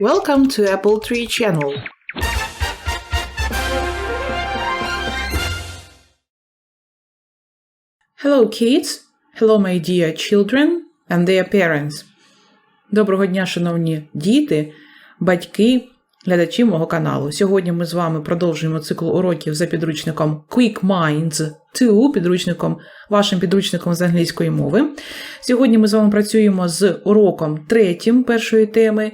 Welcome to Apple Tree Channel. Hello, kids. Hello, my dear children and their parents. Доброго дня, шановні діти, батьки, глядачі мого каналу. Сьогодні ми з вами продовжуємо цикл уроків за підручником Quick Minds 2, підручником, вашим підручником з англійської мови. Сьогодні ми з вами працюємо з уроком третім першої теми,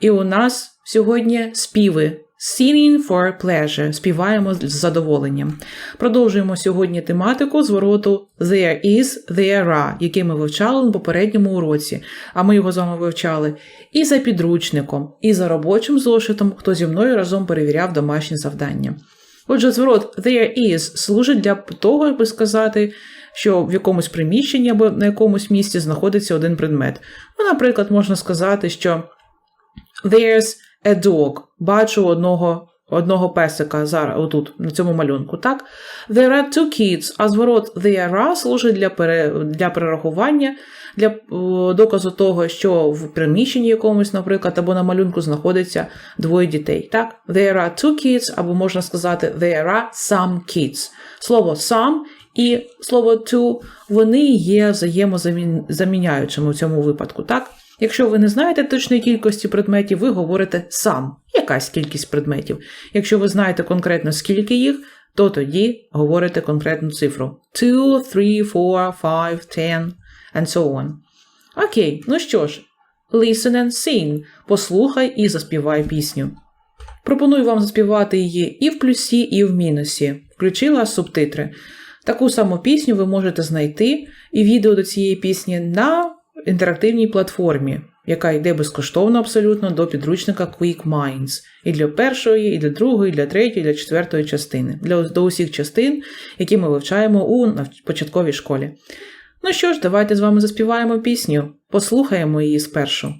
і у нас сьогодні співи. Singing for pleasure. Співаємо з задоволенням. Продовжуємо сьогодні тематику звороту there is, there are, який ми вивчали на попередньому уроці. А ми його з вами вивчали і за підручником, і за робочим зошитом, хто зі мною разом перевіряв домашні завдання. Отже, зворот there is служить для того, аби сказати, що в якомусь приміщенні або на якомусь місці знаходиться один предмет. Ну, наприклад, можна сказати, що There's a dog. Бачу одного, одного песика зараз, отут, на цьому малюнку, так? There are two kids, а зворот there are служить для, пере, для перерахування, для доказу того, що в приміщенні якомусь, наприклад, або на малюнку знаходиться двоє дітей. Так? There are two kids, або можна сказати there are some kids. Слово some і слово to, вони є взаємозаміняючими в цьому випадку, так? Якщо ви не знаєте точної кількості предметів, ви говорите сам, якась кількість предметів. Якщо ви знаєте конкретно скільки їх, то тоді говорите конкретну цифру. 2, 3, 4, 5, 10, and so on. Окей, ну що ж, listen and sing. Послухай і заспівай пісню. Пропоную вам заспівати її і в плюсі, і в мінусі. Включила субтитри. Таку саму пісню ви можете знайти і відео до цієї пісні на інтерактивній платформі, яка йде безкоштовно абсолютно до підручника Quick Minds. І для першої, і для другої, і для третьої, і для четвертої частини. Для до усіх частин, які ми вивчаємо у початковій школі. Ну що ж, давайте з вами заспіваємо пісню. Послухаємо її спершу.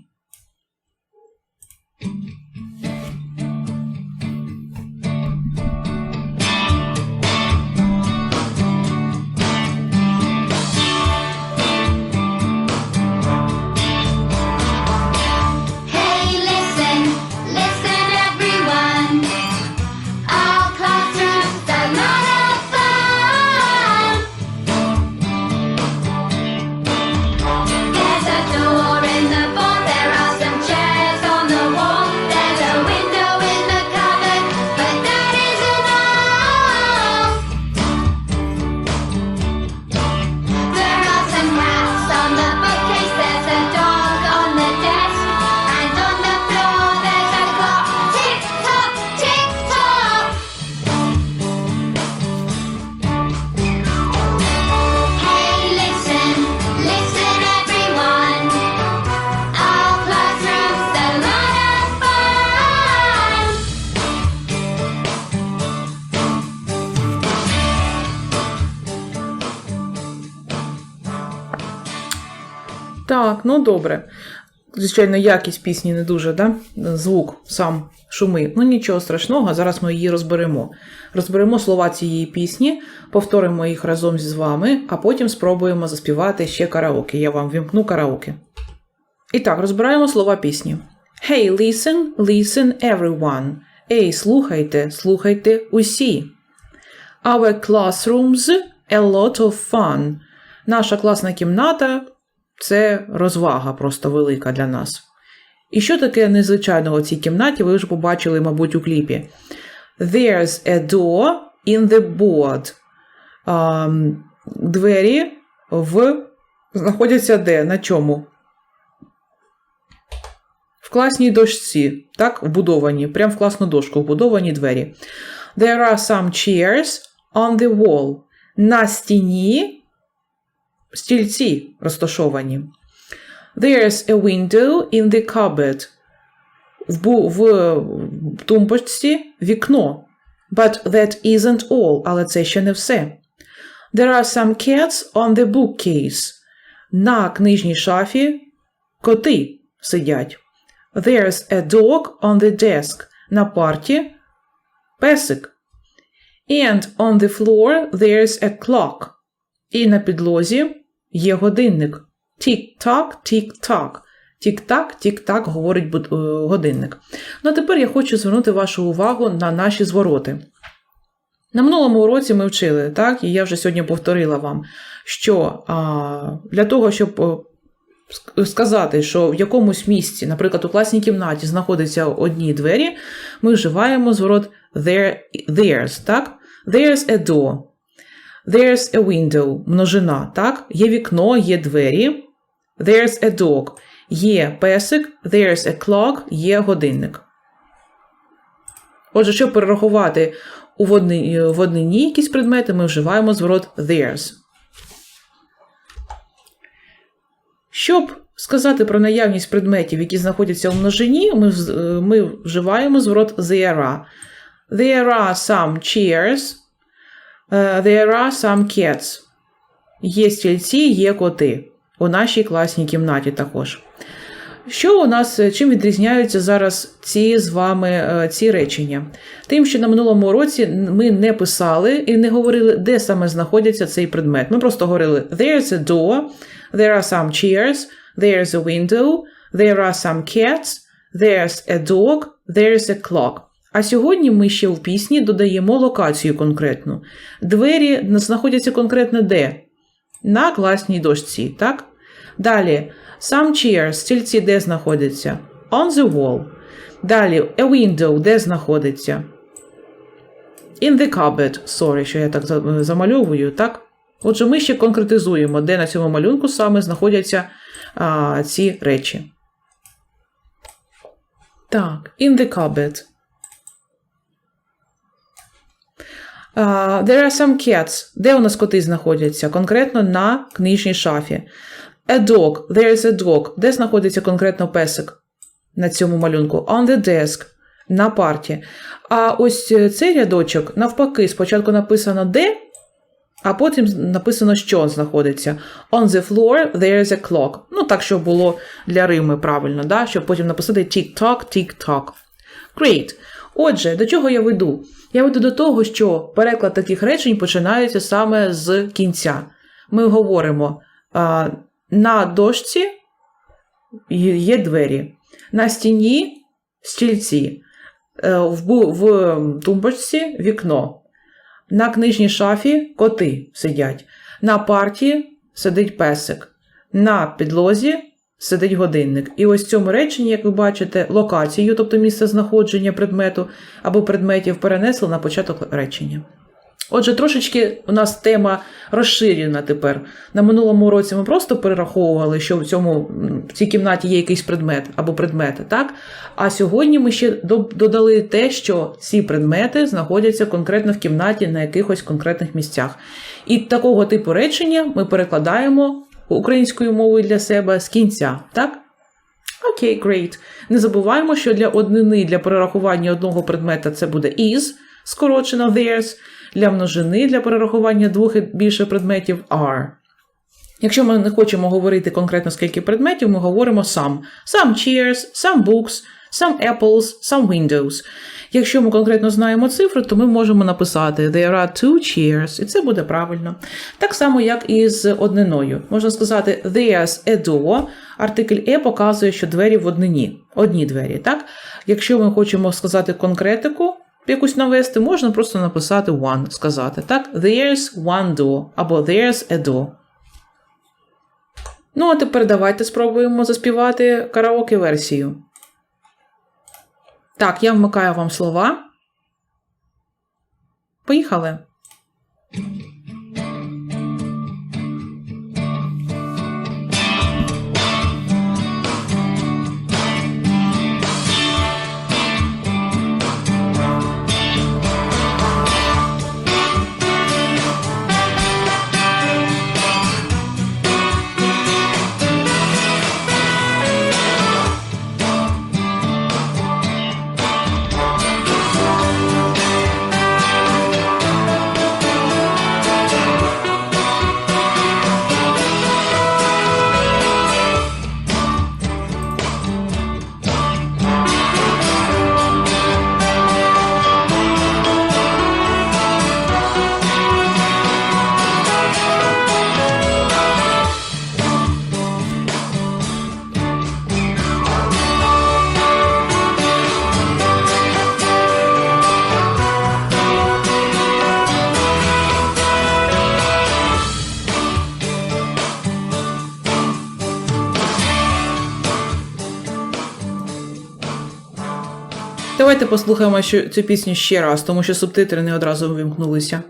Так, ну добре. Звичайно, якість пісні не дуже, да? звук сам шумить. Ну нічого страшного, зараз ми її розберемо. Розберемо слова цієї пісні, повторимо їх разом з вами, а потім спробуємо заспівати ще караоке. Я вам вімкну караоке. І так, розбираємо слова пісні. Hey, listen, listen everyone. Ей, слухайте, слухайте усі. Our classrooms a lot of fun. Наша класна кімната це розвага просто велика для нас. І що таке незвичайного в цій кімнаті, ви вже побачили, мабуть, у кліпі. There's a door in the board. Um, двері в... знаходяться де? На чому? В класній дошці, так, вбудовані, прямо в класну дошку вбудовані двері. There are some chairs on the wall. На стіні стільці розташовані. There's a window in the cupboard. В, в тумбочці вікно. But that isn't all, але це ще не все. There are some cats on the bookcase. На книжній шафі коти сидять. There's a dog on the desk. На парті песик. And on the floor there's a clock. І на підлозі є годинник. Тік-так, тік-так. Тік-так, тік-так, говорить е, годинник. Ну а тепер я хочу звернути вашу увагу на наші звороти. На минулому уроці ми вчили, так, і я вже сьогодні повторила вам, що а, для того, щоб сказати, що в якомусь місці, наприклад, у класній кімнаті знаходяться одні двері, ми вживаємо зворот there, there's, так? There's a door. There's a window, множина, так? Є вікно, є двері. There's a dog. Є песик, there's a clock, є годинник. Отже, щоб перерахувати у водни- в однині якісь предмети, ми вживаємо зворот there's. Щоб сказати про наявність предметів, які знаходяться у множині, ми, е, ми вживаємо зворот there are. There are some chairs. Е, There are some cats. Є стільці, є коти. У нашій класній кімнаті також. Що у нас, е, чим відрізняються зараз ці з вами е, ці речення? Тим, що на минулому році ми не писали і не говорили, де саме знаходиться цей предмет. Ми просто говорили there's a door, there are some chairs, there's a window, there are some cats, there's a dog, there's a clock. А сьогодні ми ще в пісні додаємо локацію конкретну. Двері знаходяться конкретно де? На класній дошці, так? Далі, some chairs, стільці де знаходяться? On the wall. Далі, a window, де знаходиться? In the cupboard. Sorry, що я так замальовую, так? Отже, ми ще конкретизуємо, де на цьому малюнку саме знаходяться а, ці речі. Так, in the cupboard. Uh, there are some cats. Де у нас коти знаходяться? Конкретно на книжній шафі. A dog. There is a dog. Де знаходиться конкретно песик на цьому малюнку? On the desk. На парті. А ось е, цей рядочок, навпаки, спочатку написано де, а потім написано, що знаходиться. On the floor there is a clock. Ну, так, щоб було для Рими правильно, да? щоб потім написати tick-tock, tick-tock. Great. Отже, до чого я веду? Я веду до того, що переклад таких речень починається саме з кінця. Ми говоримо а, на дошці є двері, на стіні стільці, е, в, в тумбочці вікно, на книжній шафі коти сидять, на парті сидить песик, на підлозі сидить годинник. І ось в цьому реченні, як ви бачите, локацію, тобто місце знаходження предмету або предметів, перенесли на початок речення. Отже, трошечки у нас тема розширена тепер. На минулому році ми просто перераховували, що в цьому в цій кімнаті є якийсь предмет або предмети, так? А сьогодні ми ще додали те, що ці предмети знаходяться конкретно в кімнаті на якихось конкретних місцях. І такого типу речення ми перекладаємо українською мовою для себе з кінця, так? Окей, great. Не забуваємо, що для однини для перерахування одного предмета це буде is, скорочено theirs, для множини для перерахування двох і більше предметів are. Якщо ми не хочемо говорити конкретно скільки предметів, ми говоримо some. Some chairs, some books, some apples, some windows. Якщо ми конкретно знаємо цифри, то ми можемо написати There are two chairs, і це буде правильно. Так само, як і з одниною. Можна сказати There's a door. Артикль e показує, що двері в однині. Одні двері. Так? Якщо ми хочемо сказати конкретику, якусь навести, можна просто написати one, сказати. Так? There's one door або There's a door. Ну, а тепер давайте спробуємо заспівати караоке-версію. Так, я вмикаю вам слова. Поїхали. Давайте послухаємо цю пісню ще раз, тому що субтитри не одразу вимкнулися.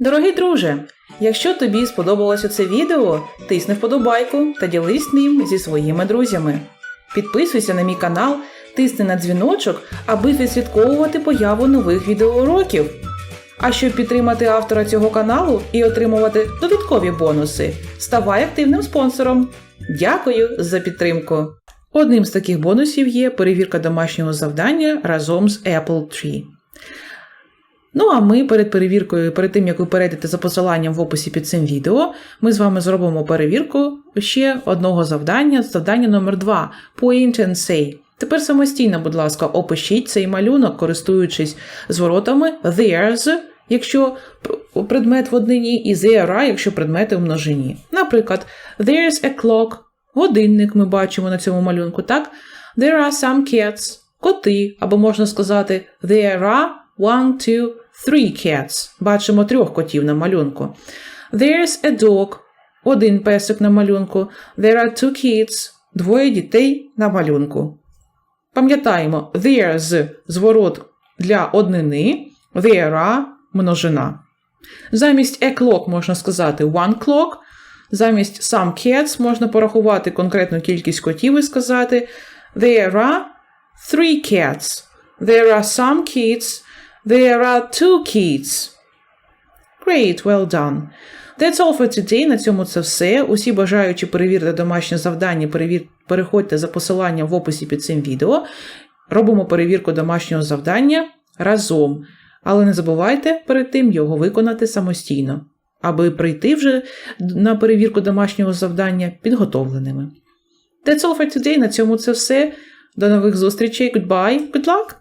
Дорогий друже, якщо тобі сподобалося це відео, тисни вподобайку та ділись ним зі своїми друзями. Підписуйся на мій канал, тисни на дзвіночок, аби відслідковувати появу нових відеоуроків. А щоб підтримати автора цього каналу і отримувати додаткові бонуси, ставай активним спонсором. Дякую за підтримку! Одним з таких бонусів є перевірка домашнього завдання разом з Apple Tree. Ну а ми перед перевіркою, перед тим як ви перейдете за посиланням в описі під цим відео, ми з вами зробимо перевірку ще одного завдання, завдання номер 2 Point and Say. Тепер самостійно, будь ласка, опишіть цей малюнок, користуючись зворотами theirs, якщо предмет в однині, і there are, якщо предмети в множині. Наприклад, there's a clock, годинник ми бачимо на цьому малюнку, так? There are some cats, коти, або можна сказати there are one, two, three cats. Бачимо трьох котів на малюнку. There's a dog, один песик на малюнку. There are two kids, двоє дітей на малюнку. Пам'ятаємо, there's зворот для однини, there are множина. Замість a clock можна сказати one clock. Замість some cats можна порахувати конкретну кількість котів і сказати There are three cats. There are some kids. There are two kids. Great, well done. That's all for today. На цьому це все. Усі бажаючі перевірити домашнє завдання, перевір... переходьте за посиланням в описі під цим відео. Робимо перевірку домашнього завдання разом. Але не забувайте перед тим його виконати самостійно, аби прийти вже на перевірку домашнього завдання підготовленими. That's all for today. На цьому це все. До нових зустрічей. Goodbye. Good luck!